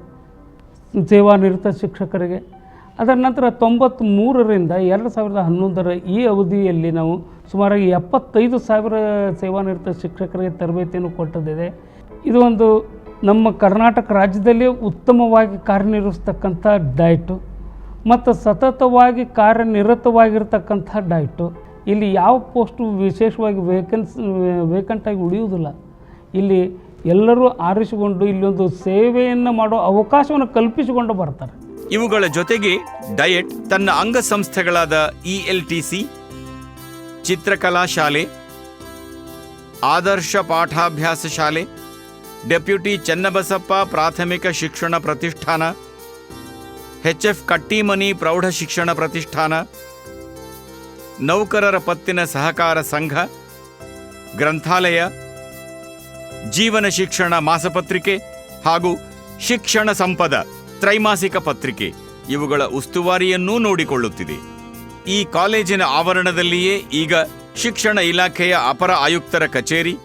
ಸೇವಾನಿರತ ಶಿಕ್ಷಕರಿಗೆ. ಅದರ ನಂತರ ತೊಂಬತ್ತ್ಮೂರರಿಂದ ಎರಡು ಸಾವಿರದ ಹನ್ನೊಂದರ ಈ ಅವಧಿಯಲ್ಲಿ ನಾವು ಸುಮಾರಾಗಿ ಎಪ್ಪತ್ತೈದು ಸಾವಿರ ಸೇವಾನಿರತ ಶಿಕ್ಷಕರಿಗೆ ತರಬೇತಿಯನ್ನು ಕೊಟ್ಟದಿದೆ ಇದು ಒಂದು ನಮ್ಮ ಕರ್ನಾಟಕ ರಾಜ್ಯದಲ್ಲಿ ಉತ್ತಮವಾಗಿ ಕಾರ್ಯನಿರ್ವಹಿಸ್ತಕ್ಕಂಥ ಡಯಟು ಮತ್ತು ಸತತವಾಗಿ ಕಾರ್ಯನಿರತವಾಗಿರ್ತಕ್ಕಂಥ ಡೈಟು. ಇಲ್ಲಿ ಯಾವ ಪೋಸ್ಟು ವಿಶೇಷವಾಗಿ ವೇಕೆನ್ಸ್ ವೇಕೆಂಟಾಗಿ ಉಳಿಯುವುದಿಲ್ಲ. ಇಲ್ಲಿ ಎಲ್ಲರೂ ಆರಿಸಿಕೊಂಡು ಇಲ್ಲೊಂದು ಸೇವೆಯನ್ನು ಮಾಡೋ ಅವಕಾಶವನ್ನು ಕಲ್ಪಿಸಿಕೊಂಡು ಬರ್ತಾರೆ. ಇವುಗಳ ಜೊತೆಗೆ ಡಯಟ್ ತನ್ನ ಅಂಗಸಂಸ್ಥೆಗಳಾದ ಇ ಎಲ್ ಚಿತ್ರಕಲಾ ಶಾಲೆ, ಆದರ್ಶ ಪಾಠಾಭ್ಯಾಸ ಶಾಲೆ, ಡೆಪ್ಯೂಟಿ ಚನ್ನಬಸಪ್ಪ ಪ್ರಾಥಮಿಕ ಶಿಕ್ಷಣ ಪ್ರತಿಷ್ಠಾನ, ಎಚ್ ಎಫ್ ಕಟ್ಟಿಮನಿ ಪ್ರೌಢ ಶಿಕ್ಷಣ ಪ್ರತಿಷ್ಠಾನ, ನೌಕರರ ಪತ್ತಿನ ಸಹಕಾರ ಸಂಘ, ಗ್ರಂಥಾಲಯ, ಜೀವನ ಶಿಕ್ಷಣ ಮಾಸಪತ್ರಿಕೆ ಹಾಗೂ ಶಿಕ್ಷಣ ಸಂಪದ. ತ್ರೈಮಾಸಿಕ ಪತ್ರಿಕೆ. ಇವುಗಳ ಉಸ್ತುವಾರಿಯನ್ನೂ ನೋಡಿಕೊಳ್ಳುತ್ತಿದೆ. ಈ ಕಾಲೇಜಿನ ಆವರಣದಲ್ಲಿಯೇ ಈಗ ಶಿಕ್ಷಣ ಇಲಾಖೆಯ ಅಪರ ಆಯುಕ್ತರ ಕಚೇರಿ,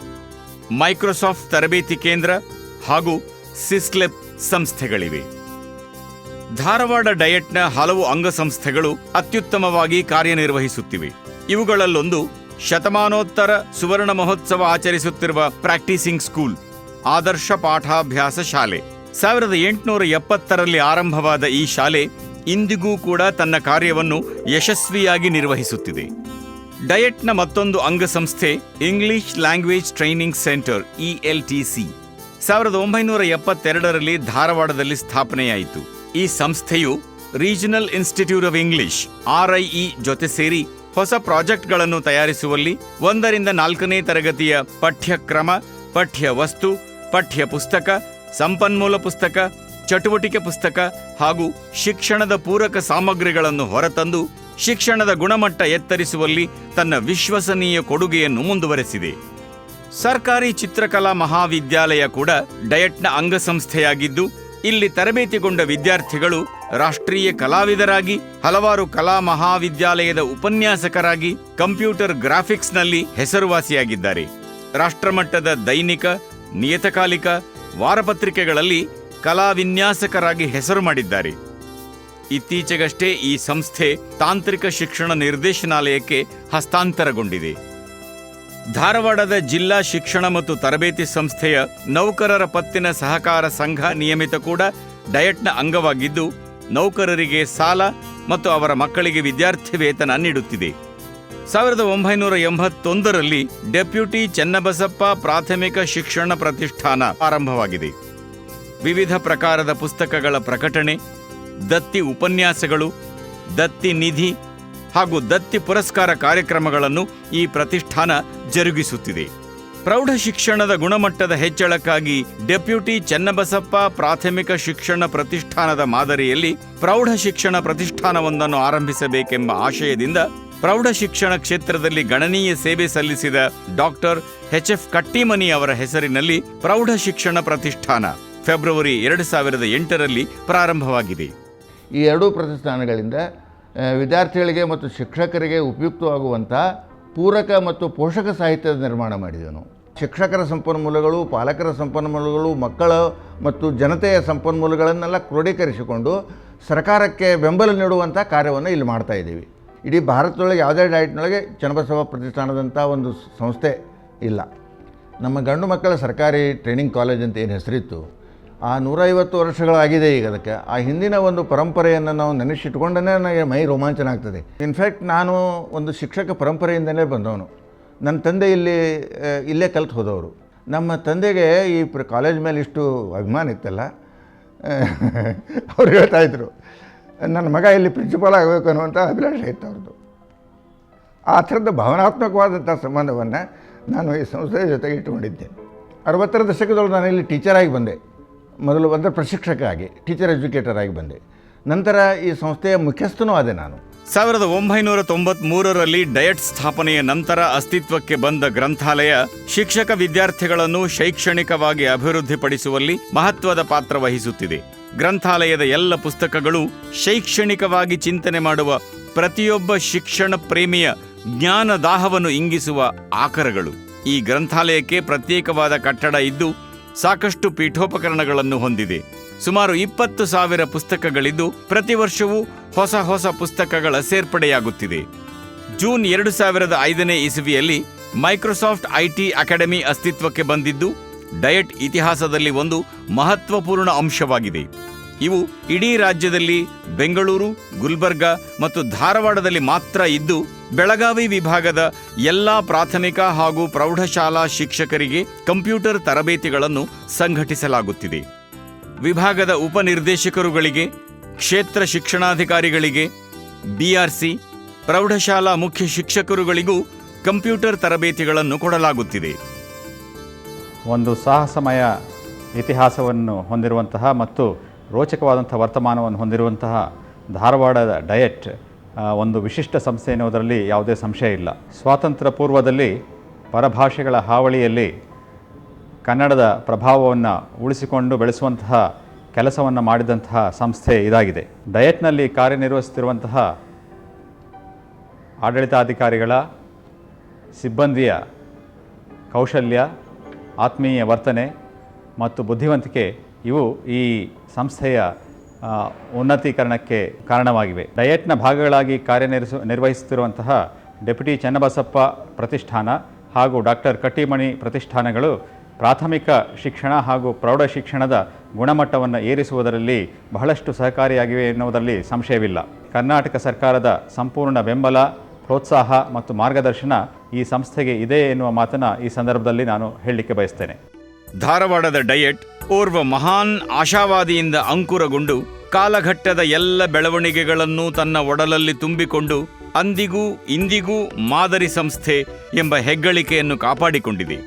ಮೈಕ್ರೋಸಾಫ್ಟ್ ತರಬೇತಿ ಕೇಂದ್ರ ಹಾಗೂ ಸಿಸ್ಲೆಪ್ ಸಂಸ್ಥೆಗಳಿವೆ. ಧಾರವಾಡ ಡಯಟ್ನ ಹಲವು ಅಂಗಸಂಸ್ಥೆಗಳು ಅತ್ಯುತ್ತಮವಾಗಿ ಕಾರ್ಯನಿರ್ವಹಿಸುತ್ತಿವೆ. ಇವುಗಳಲ್ಲೊಂದು ಶತಮಾನೋತ್ತರ ಸುವರ್ಣ ಮಹೋತ್ಸವ ಆಚರಿಸುತ್ತಿರುವ ಪ್ರಾಕ್ಟೀಸಿಂಗ್ ಸ್ಕೂಲ್, ಆದರ್ಶ ಪಾಠಾಭ್ಯಾಸ ಶಾಲೆ. ಸಾವಿರದ ಎಂಟುನೂರ ಎಪ್ಪತ್ತರಲ್ಲಿ ಆರಂಭವಾದ ಈ ಶಾಲೆ ಇಂದಿಗೂ ಕೂಡ ತನ್ನ ಕಾರ್ಯವನ್ನು ಯಶಸ್ವಿಯಾಗಿ ನಿರ್ವಹಿಸುತ್ತಿದೆ. ಡಯಟ್ನ ಮತ್ತೊಂದು ಅಂಗಸಂಸ್ಥೆ English language training centre ELTC ಸಾವಿರದ ಒಂಬೈನೂರ ಎಪ್ಪತ್ತೆರಡರಲ್ಲಿ ಧಾರವಾಡದಲ್ಲಿ ಸ್ಥಾಪನೆಯಾಯಿತು. ಈ ಸಂಸ್ಥೆಯು regional institute of English RIE ಜೊತೆ ಸೇರಿ ಹೊಸ ಪ್ರಾಜೆಕ್ಟ್ಗಳನ್ನು ತಯಾರಿಸುವಲ್ಲಿ ಒಂದರಿಂದ ನಾಲ್ಕನೇ ತರಗತಿಯ ಪಠ್ಯಕ್ರಮ ಪಠ್ಯ ವಸ್ತು ಪಠ್ಯ ಪುಸ್ತಕ ಸಂಪನ್ಮೂಲ ಪುಸ್ತಕ, ಚಟುವಟಿಕೆ ಪುಸ್ತಕ ಹಾಗೂ ಶಿಕ್ಷಣದ ಪೂರಕ ಸಾಮಗ್ರಿಗಳನ್ನು ಹೊರತಂದು ಶಿಕ್ಷಣದ ಗುಣಮಟ್ಟ ಎತ್ತರಿಸುವಲ್ಲಿ ತನ್ನ ವಿಶ್ವಸನೀಯ ಕೊಡುಗೆಯನ್ನು ಮುಂದುವರೆಸಿದೆ. ಸರ್ಕಾರಿ ಚಿತ್ರಕಲಾ ಮಹಾವಿದ್ಯಾಲಯ ಕೂಡ ಡಯಟ್ನ ಅಂಗಸಂಸ್ಥೆಯಾಗಿದ್ದು, ಇಲ್ಲಿ ತರಬೇತಿಗೊಂಡ ವಿದ್ಯಾರ್ಥಿಗಳು ರಾಷ್ಟ್ರೀಯ ಕಲಾವಿದರಾಗಿ, ಹಲವಾರು ಕಲಾ ಮಹಾವಿದ್ಯಾಲಯದ ಉಪನ್ಯಾಸಕರಾಗಿ ಕಂಪ್ಯೂಟರ್ ಗ್ರಾಫಿಕ್ಸ್ನಲ್ಲಿ ಹೆಸರುವಾಸಿಯಾಗಿದ್ದಾರೆ. ರಾಷ್ಟ್ರಮಟ್ಟದ ದೈನಿಕ, ನಿಯತಕಾಲಿಕ ವಾರಪತ್ರಿಕೆಗಳಲ್ಲಿ ಕಲಾ ವಿನ್ಯಾಸಕರಾಗಿ ಹೆಸರು ಮಾಡಿದ್ದಾರೆ. ಇತ್ತೀಚೆಗಷ್ಟೇ ಈ ಸಂಸ್ಥೆ ತಾಂತ್ರಿಕ ಶಿಕ್ಷಣ ನಿರ್ದೇಶನಾಲಯಕ್ಕೆ ಹಸ್ತಾಂತರಗೊಂಡಿದೆ. ಧಾರವಾಡದ ಜಿಲ್ಲಾ ಶಿಕ್ಷಣ ಮತ್ತು ತರಬೇತಿ ಸಂಸ್ಥೆಯ ನೌಕರರ ಪತ್ತಿನ ಸಹಕಾರ ಸಂಘ ನಿಯಮಿತ ಕೂಡ ಡಯಟ್ನ ಅಂಗವಾಗಿದ್ದು, ನೌಕರರಿಗೆ ಸಾಲ ಮತ್ತು ಅವರ ಮಕ್ಕಳಿಗೆ ವಿದ್ಯಾರ್ಥಿ ವೇತನ ನೀಡುತ್ತಿದೆ. ಸಾವಿರದ ಒಂಬೈನೂರ ಎಂಬತ್ತೊಂದರಲ್ಲಿ ಡೆಪ್ಯೂಟಿ ಚೆನ್ನಬಸಪ್ಪ ಪ್ರಾಥಮಿಕ ಶಿಕ್ಷಣ ಪ್ರತಿಷ್ಠಾನ ಆರಂಭವಾಗಿದೆ. ವಿವಿಧ ಪ್ರಕಾರದ ಪುಸ್ತಕಗಳ ಪ್ರಕಟಣೆ, ದತ್ತಿ ಉಪನ್ಯಾಸಗಳು, ದತ್ತಿ ನಿಧಿ ಹಾಗೂ ದತ್ತಿ ಪುರಸ್ಕಾರ ಕಾರ್ಯಕ್ರಮಗಳನ್ನು ಈ ಪ್ರತಿಷ್ಠಾನ ಜರುಗಿಸುತ್ತಿದೆ. ಪ್ರೌಢ ಶಿಕ್ಷಣದ ಗುಣಮಟ್ಟದ ಹೆಚ್ಚಳಕ್ಕಾಗಿ ಡೆಪ್ಯೂಟಿ ಚೆನ್ನಬಸಪ್ಪ ಪ್ರಾಥಮಿಕ ಶಿಕ್ಷಣ ಪ್ರತಿಷ್ಠಾನದ ಮಾದರಿಯಲ್ಲಿ ಪ್ರೌಢ ಶಿಕ್ಷಣ ಪ್ರತಿಷ್ಠಾನವೊಂದನ್ನು ಆರಂಭಿಸಬೇಕೆಂಬ ಆಶಯದಿಂದ ಪ್ರೌಢ ಶಿಕ್ಷಣ ಕ್ಷೇತ್ರದಲ್ಲಿ ಗಣನೀಯ ಸೇವೆ ಸಲ್ಲಿಸಿದ ಡಾಕ್ಟರ್ ಎಚ್ ಎಫ್ ಕಟ್ಟಿಮನಿ ಅವರ ಹೆಸರಿನಲ್ಲಿ ಪ್ರೌಢ ಶಿಕ್ಷಣ ಪ್ರತಿಷ್ಠಾನ ಫೆಬ್ರವರಿ ಎರಡು ಸಾವಿರದ ಎಂಟರಲ್ಲಿ ಪ್ರಾರಂಭವಾಗಿದೆ. ಈ ಎರಡೂ ಪ್ರತಿಷ್ಠಾನಗಳಿಂದ ವಿದ್ಯಾರ್ಥಿಗಳಿಗೆ ಮತ್ತು ಶಿಕ್ಷಕರಿಗೆ ಉಪಯುಕ್ತವಾಗುವಂಥ ಪೂರಕ ಮತ್ತು ಪೋಷಕ ಸಾಹಿತ್ಯದ ನಿರ್ಮಾಣ ಮಾಡಿದೆವು ನಾವು ಶಿಕ್ಷಕರ ಸಂಪನ್ಮೂಲಗಳು, ಪಾಲಕರ ಸಂಪನ್ಮೂಲಗಳು, ಮಕ್ಕಳ ಮತ್ತು ಜನತೆಯ ಸಂಪನ್ಮೂಲಗಳನ್ನೆಲ್ಲ ಕ್ರೋಢೀಕರಿಸಿಕೊಂಡು ಸರ್ಕಾರಕ್ಕೆ ಬೆಂಬಲ ನೀಡುವಂಥ ಕಾರ್ಯವನ್ನು ಇಲ್ಲಿ ಮಾಡ್ತಾ ಇದ್ದೀವಿ. ಇಡೀ ಭಾರತದೊಳಗೆ, ಯಾವುದೇ ಡಯಟ್ನೊಳಗೆ ಚನ್ನಬಸವ ಪ್ರತಿಷ್ಠಾನದಂಥ ಒಂದು ಸಂಸ್ಥೆ ಇಲ್ಲ. ನಮ್ಮ ಗಂಡು ಮಕ್ಕಳ ಸರ್ಕಾರಿ ಟ್ರೈನಿಂಗ್ ಕಾಲೇಜ್ ಅಂತ ಏನು ಹೆಸರಿತ್ತು, ಆ ನೂರೈವತ್ತು ವರ್ಷಗಳಾಗಿದೆ ಈಗ ಅದಕ್ಕೆ. ಆ ಹಿಂದಿನ ಒಂದು ಪರಂಪರೆಯನ್ನು ನಾವು ನೆನೆಸಿಟ್ಕೊಂಡೇ ನನಗೆ ಮೈ ರೋಮಾಂಚನ ಆಗ್ತದೆ. ಇನ್ಫ್ಯಾಕ್ಟ್ ನಾನು ಒಂದು ಶಿಕ್ಷಕ ಪರಂಪರೆಯಿಂದಲೇ ಬಂದವನು. ನನ್ನ ತಂದೆ ಇಲ್ಲಿ ಇಲ್ಲೇ ಕಲ್ತು ಹೋದವರು. ನಮ್ಮ ತಂದೆಗೆ ಈ ಕಾಲೇಜ್ ಮೇಲೆ ಇಷ್ಟು ಅಭಿಮಾನ ಇತ್ತಲ್ಲ ಅವ್ರು ಹೇಳ್ತಾಯಿದ್ರು ನನ್ನ ಮಗ ಇಲ್ಲಿ ಪ್ರಿನ್ಸಿಪಾಲ್ ಆಗಬೇಕು ಅನ್ನುವಂಥ ಅಭಿಲಾಷೆ ಇತ್ತು ಅವ್ರದ್ದು. ಆ ಥರದ ಭಾವನಾತ್ಮಕವಾದಂಥ ಸಂಬಂಧವನ್ನು ನಾನು ಈ ಸಂಸ್ಥೆಯ ಜೊತೆಗೆ ಇಟ್ಟುಕೊಂಡಿದ್ದೆ. ಅರವತ್ತರ ದಶಕದೊಳಗೆ ನಾನು ಇಲ್ಲಿ ಟೀಚರಾಗಿ ಬಂದೆ. ಮೊದಲು ಬಂದ ಪ್ರಶಿಕ್ಷಕ ಆಗಿ ಟೀಚರ್ ಎಜುಕೇಟರ್ ಆಗಿ ಬಂದೆ. ನಂತರ ಈ ಸಂಸ್ಥೆಯ ಮುಖ್ಯಸ್ಥನೂ ಆದೆ ನಾನು. ಸಾವಿರದ ಒಂಬೈನೂರ ತೊಂಬತ್ಮೂರರಲ್ಲಿ ಡಯಟ್ ಸ್ಥಾಪನೆಯ ನಂತರ ಅಸ್ತಿತ್ವಕ್ಕೆ ಬಂದ ಗ್ರಂಥಾಲಯ ಶಿಕ್ಷಕ ವಿದ್ಯಾರ್ಥಿಗಳನ್ನು ಶೈಕ್ಷಣಿಕವಾಗಿ ಅಭಿವೃದ್ಧಿಪಡಿಸುವಲ್ಲಿ ಮಹತ್ವದ ಪಾತ್ರ ವಹಿಸುತ್ತಿದೆ. ಗ್ರಂಥಾಲಯದ ಎಲ್ಲ ಪುಸ್ತಕಗಳು ಶೈಕ್ಷಣಿಕವಾಗಿ ಚಿಂತನೆ ಮಾಡುವ ಪ್ರತಿಯೊಬ್ಬ ಶಿಕ್ಷಣ ಪ್ರೇಮಿಯ ಜ್ಞಾನ ದಾಹವನ್ನು ಇಂಗಿಸುವ ಆಕರಗಳು. ಈ ಗ್ರಂಥಾಲಯಕ್ಕೆ ಪ್ರತ್ಯೇಕವಾದ ಕಟ್ಟಡ ಇದ್ದು ಸಾಕಷ್ಟು ಪೀಠೋಪಕರಣಗಳನ್ನು ಹೊಂದಿದೆ. ಸುಮಾರು ಇಪ್ಪತ್ತು ಸಾವಿರ ಪುಸ್ತಕಗಳಿದ್ದು ಪ್ರತಿ ವರ್ಷವೂ ಹೊಸ ಹೊಸ ಪುಸ್ತಕಗಳ ಸೇರ್ಪಡೆಯಾಗುತ್ತಿದೆ. ಜೂನ್ ಎರಡು ಸಾವಿರದ ಐದನೇ ಇಸವಿಯಲ್ಲಿ ಮೈಕ್ರೋಸಾಫ್ಟ್ ಐಟಿ ಅಕಾಡೆಮಿ ಅಸ್ತಿತ್ವಕ್ಕೆ ಬಂದಿದ್ದು ಡಯಟ್ ಇತಿಹಾಸದಲ್ಲಿ ಒಂದು ಮಹತ್ವಪೂರ್ಣ ಅಂಶವಾಗಿದೆ. ಇವು ಇಡೀ ರಾಜ್ಯದಲ್ಲಿ ಬೆಂಗಳೂರು, ಗುಲ್ಬರ್ಗಾ ಮತ್ತು ಧಾರವಾಡದಲ್ಲಿ ಮಾತ್ರ ಇದ್ದು, ಬೆಳಗಾವಿ ವಿಭಾಗದ ಎಲ್ಲಾ ಪ್ರಾಥಮಿಕ ಹಾಗೂ ಪ್ರೌಢಶಾಲಾ ಶಿಕ್ಷಕರಿಗೆ ಕಂಪ್ಯೂಟರ್ ತರಬೇತಿಗಳನ್ನು ಸಂಘಟಿಸಲಾಗುತ್ತಿದೆ. ವಿಭಾಗದ ಉಪನಿರ್ದೇಶಕರುಗಳಿಗೆ, ಕ್ಷೇತ್ರ ಶಿಕ್ಷಣಾಧಿಕಾರಿಗಳಿಗೆ ಬಿಆರ್ಸಿ ಪ್ರೌಢಶಾಲಾ ಮುಖ್ಯ ಶಿಕ್ಷಕರುಗಳಿಗೂ ಕಂಪ್ಯೂಟರ್ ತರಬೇತಿಗಳನ್ನು ಕೊಡಲಾಗುತ್ತಿದೆ. ಒಂದು ಸಾಹಸಮಯ ಇತಿಹಾಸವನ್ನು ಹೊಂದಿರುವಂತಹ ಮತ್ತು ರೋಚಕವಾದಂಥ ವರ್ತಮಾನವನ್ನು ಹೊಂದಿರುವಂತಹ ಧಾರವಾಡದ ಡಯಟ್ ಒಂದು ವಿಶಿಷ್ಟ ಸಂಸ್ಥೆ ಎನ್ನುವುದರಲ್ಲಿ ಯಾವುದೇ ಸಂಶಯ ಇಲ್ಲ. ಸ್ವಾತಂತ್ರ್ಯ ಪೂರ್ವದಲ್ಲಿ ಪರಭಾಷೆಗಳ ಹಾವಳಿಯಲ್ಲಿ ಕನ್ನಡದ ಪ್ರಭಾವವನ್ನು ಉಳಿಸಿಕೊಂಡು ಬೆಳೆಸುವಂತಹ ಕೆಲಸವನ್ನು ಮಾಡಿದಂತಹ ಸಂಸ್ಥೆ ಇದಾಗಿದೆ. ಡಯಟ್ನಲ್ಲಿ ಕಾರ್ಯನಿರ್ವಹಿಸುತ್ತಿರುವಂತಹ ಆಡಳಿತಾಧಿಕಾರಿಗಳ, ಸಿಬ್ಬಂದಿಯ ಕೌಶಲ್ಯ ಆತ್ಮೀಯ ವರ್ತನೆ ಮತ್ತು ಬುದ್ಧಿವಂತಿಕೆ ಇವು ಈ ಸಂಸ್ಥೆಯ ಉನ್ನತೀಕರಣಕ್ಕೆ ಕಾರಣವಾಗಿವೆ. ಡಯಟ್ನ ಭಾಗಗಳಾಗಿ ಕಾರ್ಯನಿರ್ಸ ನಿರ್ವಹಿಸುತ್ತಿರುವಂತಹ ಡೆಪ್ಯುಟಿ ಚನ್ನಬಸಪ್ಪ ಪ್ರತಿಷ್ಠಾನ ಹಾಗೂ ಡಾಕ್ಟರ್ ಕಟ್ಟಿಮಣಿ ಪ್ರತಿಷ್ಠಾನಗಳು ಪ್ರಾಥಮಿಕ ಶಿಕ್ಷಣ ಹಾಗೂ ಪ್ರೌಢ ಶಿಕ್ಷಣದ ಗುಣಮಟ್ಟವನ್ನು ಏರಿಸುವುದರಲ್ಲಿ ಬಹಳಷ್ಟು ಸಹಕಾರಿಯಾಗಿವೆ ಎನ್ನುವುದರಲ್ಲಿ ಸಂಶಯವಿಲ್ಲ. ಕರ್ನಾಟಕ ಸರ್ಕಾರದ ಸಂಪೂರ್ಣ ಬೆಂಬಲ ಪ್ರೋತ್ಸಾಹ ಮತ್ತು ಮಾರ್ಗದರ್ಶನ ಈ ಸಂಸ್ಥೆಗೆ ಇದೆ ಎನ್ನುವ ಮಾತನ್ನು ಈ ಸಂದರ್ಭದಲ್ಲಿ ನಾನು ಹೇಳಲಿಕ್ಕೆ ಬಯಸ್ತೇನೆ. ಧಾರವಾಡದ ಡಯಟ್ ಓರ್ವ ಮಹಾನ್ ಆಶಾವಾದಿಯಿಂದ ಅಂಕುರಗೊಂಡು ಕಾಲಘಟ್ಟದ ಎಲ್ಲ ಬೆಳವಣಿಗೆಗಳನ್ನು ತನ್ನ ಒಡಲಲ್ಲಿ ತುಂಬಿಕೊಂಡು ಅಂದಿಗೂ ಇಂದಿಗೂ ಮಾದರಿ ಸಂಸ್ಥೆ ಎಂಬ ಹೆಗ್ಗಳಿಕೆಯನ್ನು ಕಾಪಾಡಿಕೊಂಡಿದೆ.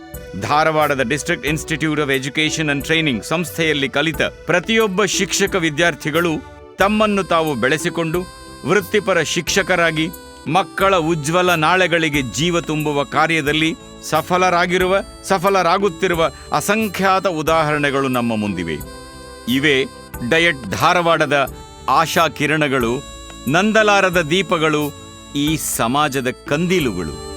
ಧಾರವಾಡದ district institute of education and training ಸಂಸ್ಥೆಯಲ್ಲಿ ಕಲಿತ ಪ್ರತಿಯೊಬ್ಬ ಶಿಕ್ಷಕ ವಿದ್ಯಾರ್ಥಿಗಳು ತಮ್ಮನ್ನು ತಾವು ಬೆಳೆಸಿಕೊಂಡು ವೃತ್ತಿಪರ ಶಿಕ್ಷಕರಾಗಿ ಮಕ್ಕಳ ಉಜ್ವಲ ನಾಳೆಗಳಿಗೆ ಜೀವ ತುಂಬುವ ಕಾರ್ಯದಲ್ಲಿ ಸಫಲರಾಗಿರುವ, ಸಫಲರಾಗುತ್ತಿರುವ ಅಸಂಖ್ಯಾತ ಉದಾಹರಣೆಗಳು ನಮ್ಮ ಮುಂದಿವೆ. ಇವೇ ಡಯಟ್ ಧಾರವಾಡದ ಆಶಾ ಕಿರಣಗಳು ನಂದಲಾರದ ದೀಪಗಳು, ಈ ಸಮಾಜದ ಕಂದೀಲುಗಳು.